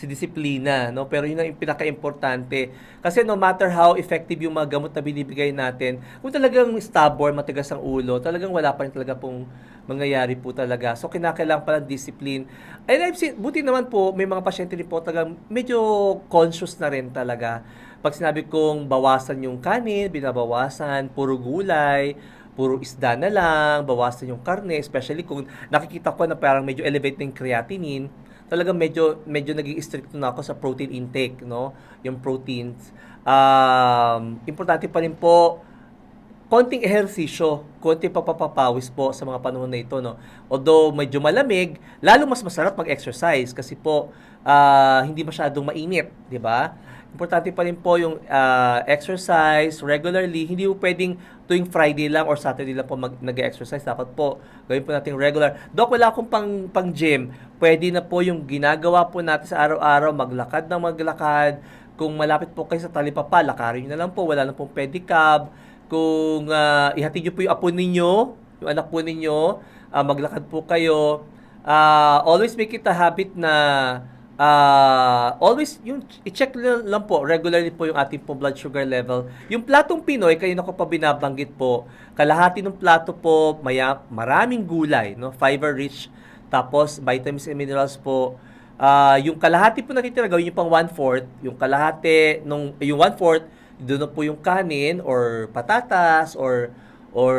si disiplina, no? Pero yun ang pinaka-importante. Kasi no matter how effective yung mga gamot na binibigay natin, kung talagang stubborn, matigas ang ulo, talagang wala pa rin talaga pong mangyayari po talaga. So, kinakailangan pala discipline. And I've seen, buti naman po, may mga pasyente rin po talagang medyo conscious na rin talaga. Pag sinabi kong bawasan yung kanin, binabawasan, puro gulay, puro isda na lang, bawasan yung karne, especially kung nakikita ko na parang medyo elevated yung creatinine, talagang medyo medyo naging strict na ako sa protein intake, no? Yung proteins. Um, importante pa rin po konting ehersisyo, konting papapawis po sa mga panahon na ito, no? Although medyo malamig, lalo mas masarap mag-exercise kasi po ah, hindi masyadong mainit, di ba? Importante pa rin po yung ah, exercise regularly. Hindi po pwedeng tuwing Friday lang or Saturday lang po mag, nag-exercise. Dapat po gawin po natin regular. Dok, wala akong pang, pang gym. Pwede na po yung ginagawa po natin sa araw-araw, maglakad ng maglakad. Kung malapit po kayo sa talipapa, lakarin nyo na lang po. Wala na pong pedicab. Kung ah, ihatid nyo po yung apo ninyo, yung anak po ninyo, ah, maglakad po kayo. Ah, always make it a habit na ah, always yung i-check lang, po regularly po yung ating po blood sugar level. Yung platong Pinoy, kayo na ko pa binabanggit po, kalahati ng plato po, maya, maraming gulay, no? fiber rich, tapos vitamins and minerals po. Ah, yung kalahati po natitira, gawin nyo pang one-fourth. Yung kalahati, nung, yung one-fourth, doon na po yung kanin or patatas or or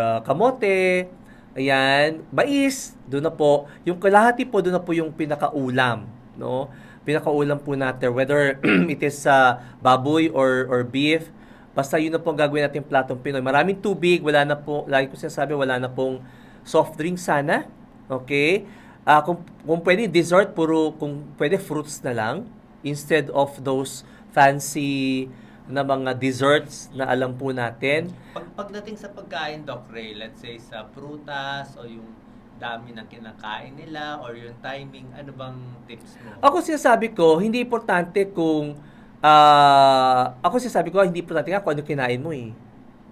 ah, kamote. Ayan, mais, doon na po. Yung kalahati po, doon na po yung pinakaulam, no? Pinakaulam po natin, whether it is sa baboy or or beef, basta yun na po ang gagawin natin platong Pinoy. Maraming tubig, wala na po, lagi ko sinasabi, wala na pong soft drink sana. Okay? Ah, kung, kung pwede dessert, puro, kung pwede fruits na lang instead of those fancy na mga desserts na alam po natin. Pag, pagdating sa pagkain, Doc Ray, let's say sa prutas o yung dami ng kinakain nila or yung timing, ano bang tips mo? Ako sinasabi ko, hindi importante kung ah ako sinasabi ko, hindi importante nga kung ano kinain mo eh.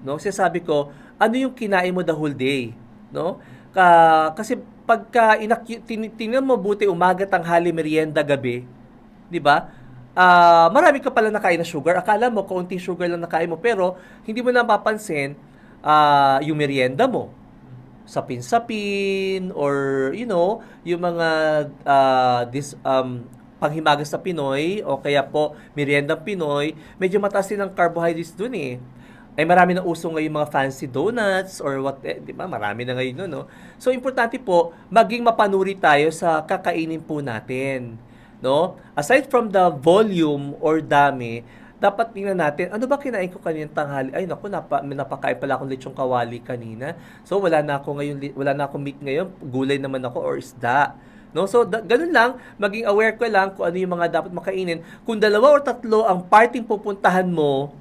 No? Sinasabi ko, ano yung kinain mo the whole day, no? Ka, kasi pagka inak tin, tingnan mo buti umaga, tanghali, merienda, gabi, 'di ba? Ah, marami ka pala nakain na sugar. Akala mo kaunting sugar lang nakain mo, pero hindi mo na mapapansin ah yung merienda mo sapin-sapin or you know, yung mga ah, this um panghimagas sa Pinoy o kaya po meriendang Pinoy, medyo mataas din ang carbohydrates dun eh. Ay marami na uso ngayon mga fancy donuts or what, eh, di ba? Marami na ngayon, no? So, importante po, maging mapanuri tayo sa kakainin po natin, no? Aside from the volume or dami, dapat tingnan natin, ano ba kinain ko kaninang tanghali? Ay, naku, napa, napakain pala akong lechong kawali kanina. So, wala na ako ngayon, wala na akong meat ngayon, gulay naman ako or isda. No? So, da- ganun lang, maging aware ko lang kung ano yung mga dapat makainin. Kung dalawa or tatlo ang parting pupuntahan mo,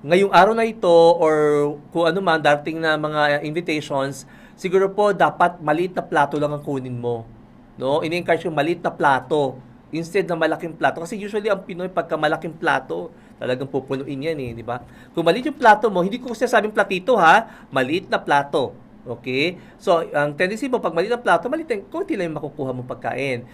ngayong araw na ito or kung ano man darating na mga invitations, siguro po dapat maliit na plato lang ang kunin mo. No? Ini-encourage yung maliit na plato instead na malaking plato. Kasi usually ang Pinoy pagka malaking plato, talagang pupunuin yan eh, di ba? Kung maliit yung plato mo, hindi ko sinasabing platito ha, maliit na plato. Okay? So, ang tendency mo, pag maliit ang plato, maliit ang, konti lang yung makukuha mong pagkain.